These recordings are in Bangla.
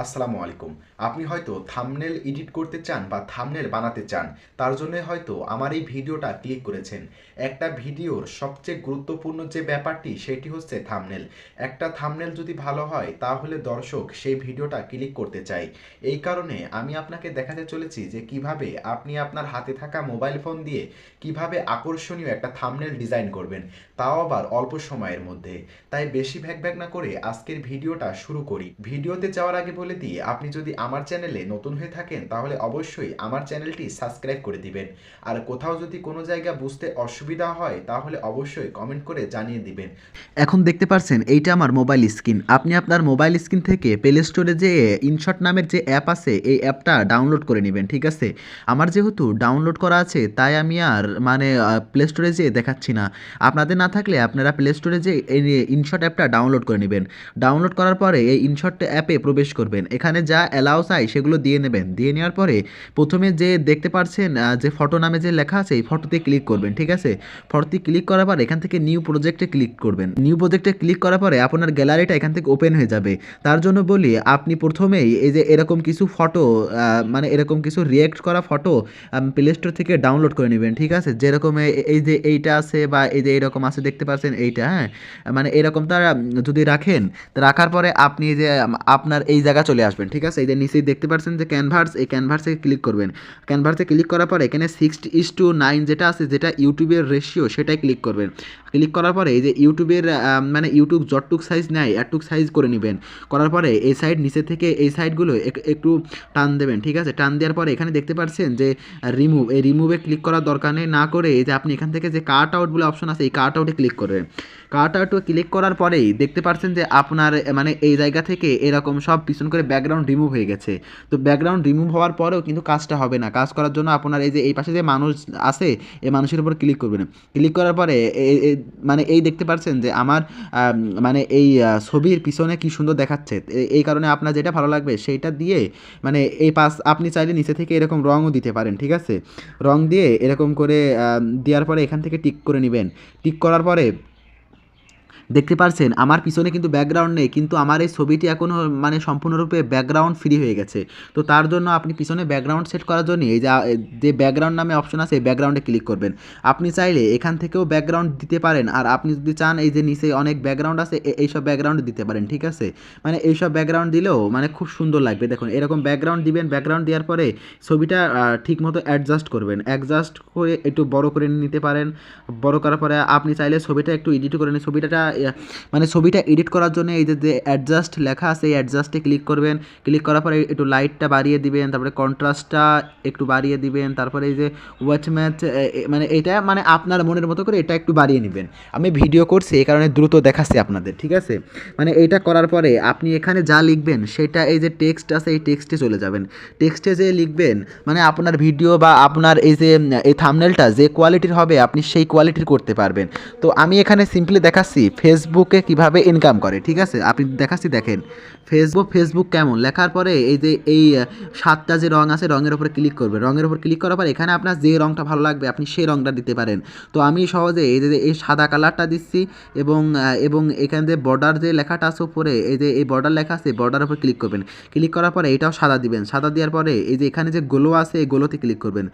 আসসালামু আলাইকুম। আপনি হয়তো থামনেল এডিট করতে চান বা থামনেল বানাতে চান, তার জন্য হয়তো আমার এই ভিডিওটা ক্লিক করেছেন। একটা ভিডিওর সবচেয়ে গুরুত্বপূর্ণ যে ব্যাপারটি, সেটি হচ্ছে থামনেল একটা থামনেল যদি ভালো হয়, তাহলে দর্শক সেই ভিডিওটা ক্লিক করতে চাই এই কারণে আমি আপনাকে দেখাতে চলেছি যে কীভাবে আপনি আপনার হাতে থাকা মোবাইল ফোন দিয়ে কীভাবে আকর্ষণীয় একটা থামনেল ডিজাইন করবেন, তাও আবার অল্প সময়ের মধ্যে। তাই বেশি ভ্যাগ ভ্যাগ না করে আজকের ভিডিওটা শুরু করি। ভিডিওতে যাওয়ার আগে বলে দিয়ে আপনি যদি আমার চ্যানেলে নতুন হয়ে থাকেন, তাহলে অবশ্যই আমার চ্যানেলটি সাবস্ক্রাইব করে দিবেন। আর কোথাও যদি কোনো জায়গা বুঝতে অসুবিধা হয়, তাহলে অবশ্যই কমেন্ট করে জানিয়ে দিবেন। এখন দেখতে পাচ্ছেন এইটা আমার মোবাইল স্ক্রিন। আপনি আপনার মোবাইল স্ক্রিন থেকে প্লে স্টোরে যে ইনশট নামের যে অ্যাপ আছে, এই অ্যাপটা ডাউনলোড করে নেবেন, ঠিক আছে? আমার যেহেতু ডাউনলোড করা আছে, তাই আমি আর মানে প্লে স্টোরে যেয়ে দেখাচ্ছি না। আপনাদের না থাকলে আপনারা প্লে স্টোরে যে ইনশট অ্যাপটা ডাউনলোড করে নেবেন। ডাউনলোড করার পরে এই ইনশট অ্যাপে প্রবেশ করবেন এখানে যা অ্যালাউ চাই সেগুলো দিয়ে নেবেন। দিয়ে নেওয়ার পরে প্রথমে যে দেখতে পাচ্ছেন যে ফটো নামে যে লেখা আছে, এই ফটোতে ক্লিক করবেন, ঠিক আছে? ফটোতে ক্লিক করার পর এখান থেকে নিউ প্রজেক্টে ক্লিক করবেন। নিউ প্রজেক্টে ক্লিক করার পরে আপনার গ্যালারিটা এখান থেকে ওপেন হয়ে যাবে। তার জন্য বলি, আপনি প্রথমেই এই যে এরকম কিছু ফটো মানে এরকম কিছু রিয়েক্ট করা ফটো প্লে স্টোর থেকে ডাউনলোড করে নেবেন, ঠিক আছে? যেরকম এই যে এইটা আছে বা এই যে এরকম আছে, দেখতে পাচ্ছেন এইটা হ্যাঁ? মানে এরকম তারা যদি রাখেন রাখার পরে আপনি যে আপনার এই জায়গা চলে আসবেন, ঠিক আছে? এই যে নিচেই দেখতে পাচ্ছেন যে ক্যানভাস এই ক্যানভার্সে ক্লিক করবেন। ক্যানভার্সে ক্লিক করার পরে এখানে সিক্স ইস টু নাইন যেটা আছে, যেটা ইউটিউবের রেশিও সেটাই ক্লিক করবেন। ক্লিক করার পরে এই যে ইউটিউবের মানে ইউটিউব যতটুক সাইজ নেয়, এতটুক সাইজ করে নেবেন। করার পরে এই সাইড নিচে থেকে এই সাইডগুলো এক- একটু টান দেবেন, ঠিক আছে? টান দেওয়ার পরে এখানে দেখতে পাচ্ছেন যে রিমুভ এই রিমুভে ক্লিক করার দরকার নেই। না করে এই যে আপনি এখান থেকে যে কাট আউট বলে অপশন আছে, এই কাট আউটে ক্লিক করবেন। কাট আউটে ক্লিক করার পরেই দেখতে পাচ্ছেন যে আপনার মানে এই জায়গা থেকে এরকম সব পিছন করে ব্যাকগ্রাউন্ড রিমুভ হয়ে গেছে। তো ব্যাকগ্রাউন্ড রিমুভ হওয়ার পরেও কিন্তু কাজটা হবে না। কাজ করার জন্য আপনার এই যে, এই পাশে যে মানুষ আছে, এই মানুষের উপর ক্লিক করবেন ক্লিক করার পরে মানে এই দেখতে পাচ্ছেন যে আমার মানে এই ছবির পিছনে কি সুন্দর দেখাচ্ছে। এই কারণে আপনার যেটা ভালো লাগবে সেইটা দিয়ে মানে এই পাশ আপনি চাইলে নিচে থেকে এরকম রঙও দিতে পারেন, ঠিক আছে? রং দিয়ে এরকম করে দেওয়ার পরে এখান থেকে টিক করে নেবেন। টিক করার পরে দেখতে পারছেন, আমার পিছনে কিন্তু ব্যাকগ্রাউন্ড নেই, কিন্তু আমার এই ছবিটি এখনও মানে সম্পূর্ণরূপে ব্যাকগ্রাউন্ড ফ্রি হয়ে গেছে। তো তার জন্য আপনি পিছনে ব্যাকগ্রাউন্ড সেট করার জন্য এই যে ব্যাকগ্রাউন্ড নামে অপশন আছে, এই ব্যাকগ্রাউন্ডে ক্লিক করবেন। আপনি চাইলে এখান থেকেও ব্যাকগ্রাউন্ড দিতে পারেন, আর আপনি যদি চান এই যে নিচে অনেক ব্যাকগ্রাউন্ড আছে এইসব ব্যাকগ্রাউন্ড দিতে পারেন, ঠিক আছে? মানে এইসব ব্যাকগ্রাউন্ড দিলেও মানে খুব সুন্দর লাগবে, দেখুন, এরকম ব্যাকগ্রাউন্ড দিবেন ব্যাকগ্রাউন্ড দেওয়ার পরে ছবিটা ঠিক মতো অ্যাডজাস্ট করবেন। অ্যাডজাস্ট করে একটু বড় করে নিতে পারেন, বড় করার পরে আপনি চাইলে ছবিটা একটু এডিট করে নিন ছবিটা মানে ছবিটা এডিট করার জন্য এই যে যে অ্যাডজাস্ট লেখা আছে, এই অ্যাডজাস্টে ক্লিক করবেন। ক্লিক করার পরে একটু লাইটটা বাড়িয়ে দিবেন, তারপরে কন্ট্রাস্টটা একটু বাড়িয়ে দিবেন, তারপরে এই যে ওয়াচ ম্যাচ মানে এটা মানে আপনার মনের মতো করে এটা একটু বাড়িয়ে নেবেন। আমি ভিডিও করছি, এই কারণে দ্রুত দেখাচ্ছি আপনাদের, ঠিক আছে? মানে এইটা করার পরে আপনি এখানে যা লিখবেন, সেটা এই যে টেক্সট আছে, এই টেক্সটে চলে যাবেন। টেক্সটে যে লিখবেন মানে আপনার ভিডিও বা আপনার এই যে, এই থামনেলটা যে কোয়ালিটির হবে, আপনি সেই কোয়ালিটির করতে পারবেন। তো আমি এখানে সিম্পলি দেখাচ্ছি ফেসবুকে কীভাবে ইনকাম করে, ঠিক আছে? আপনি দেখাচ্ছি, দেখেন। ফেসবুক ফেসবুক কেমন? লেখার পরে এই যে, এই সাতটা যে রং আছে, রঙের উপরে ক্লিক করবেন রঙের উপর ক্লিক করার পরে এখানে আপনার যে রংটা ভালো লাগবে, আপনি সেই রংটা দিতে পারেন। তো আমি সহজে এই যে, এই সাদা কালারটা দিচ্ছি এবং এবং এখানে যে বর্ডার যে লেখাটা আছে উপরে, এই যে, এই বর্ডার লেখা আছে বর্ডার উপর ক্লিক করবেন। ক্লিক করার পরে এটাও সাদা দিবেন। সাদা দেওয়ার পরে এই যে, এখানে যে গোলো আছে, এই গোলোতে ক্লিক করবেন।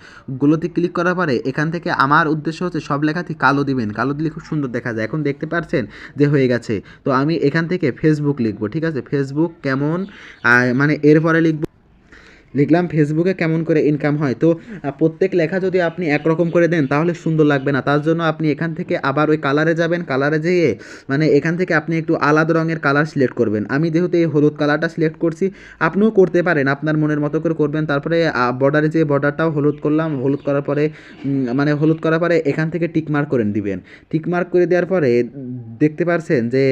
গোলোতে ক্লিক করার পরে এখান থেকে আমার উদ্দেশ্য হচ্ছে সব লেখাতে কালো দিবেন। কালো দিলে খুব সুন্দর দেখা যায়। এখন দেখতে পাচ্ছেন যে হয়ে গেছে। তো আমি এখান থেকে ফেসবুক লিখব, ঠিক আছে? ফেসবুক কেমন? মানে এরপরে লিখব লিখলাম, ফেসবুকে কেমন করে ইনকাম হয়? তো প্রত্যেক লেখা যদি আপনি একরকম করে দেন, তাহলে সুন্দর লাগবে না। তার জন্য আপনি এখান থেকে আবার ওই কালারে যাবেন। কালারে যেয়ে মানে এখান থেকে আপনি একটু আলাদা রঙের কালার সিলেক্ট করবেন। আমি যেহেতু এই হলুদ কালারটা সিলেক্ট করছি, আপনিও করতে পারেন, আপনার মনের মতো করে করবেন। তারপরে বর্ডারে যে বর্ডারটাও হলুদ করলাম। হলুদ করার পরে মানে হলুদ করার পরে এখান থেকে টিকমার্ক করে দিবেন। টিকমার্ক করে দেওয়ার পরে দেখতে পারছেন যে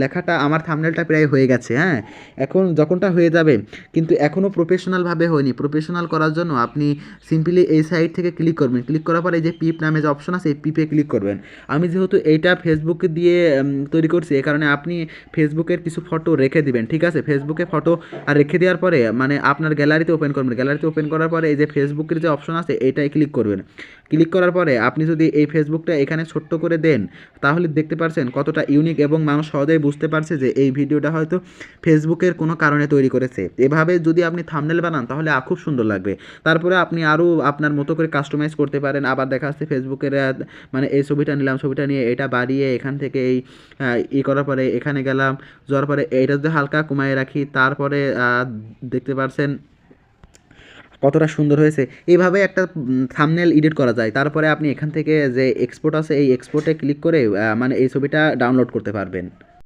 লেখাটা আমার থামনেলটা প্রায় হয়ে গেছে হ্যাঁ? এখন যখনটা হয়ে যাবে, কিন্তু এখনও প্রফেশনাল প্রফেশনালভাবে হয়নি। প্রফেশনাল করার জন্য আপনি সিম্পলি এই সাইট থেকে ক্লিক করবেন। ক্লিক করার পরে এই যে পিপ নামে যে অপশন আছে, এই পিপে ক্লিক করবেন। আমি যেহেতু এইটা ফেসবুক দিয়ে তৈরি করছি, এ কারণে আপনি ফেসবুকের কিছু ফটো রেখে দিবেন, ঠিক আছে? ফেসবুকে ফটো আর রেখে দেওয়ার পরে মানে আপনার গ্যালারিতে ওপেন করবেন। গ্যালারিতে ওপেন করার পরে এই যে ফেসবুকের যে অপশন আছে, এটাই ক্লিক করবেন। ক্লিক করার পরে আপনি যদি এই ফেসবুকটা এখানে ছোট্ট করে দেন, তাহলে দেখতে পারছেন কতটা ইউনিক এবং মানুষ সহজেই বুঝতে পারছে যে এই ভিডিওটা হয়তো ফেসবুকের কোনো কারণে তৈরি করেছে। এভাবে যদি আপনি থামনেল বানান তাহলে আ- খুব সুন্দর লাগবে। তারপরে আপনি আরও আপনার মতো করে কাস্টমাইজ করতে পারেন। আবার দেখা যাচ্ছে ফেসবুকের মানে এই ছবিটা নিলাম, ছবিটা নিয়ে এটা বাড়িয়ে এখান থেকে এই ই করার পরে এখানে গেলাম, যাওয়ার পরে এইটা যদি হালকা কমায় রাখি, তারপরে দেখতে পারছেন কতটা সুন্দর হয়েছে। এইভাবে একটা থামনেল এডিট করা যায়। তারপরে আপনি এখান থেকে যে এক্সপোর্ট আছে, এই এক্সপোর্টে ক্লিক করে মানে এই ছবিটা ডাউনলোড করতে পারবেন।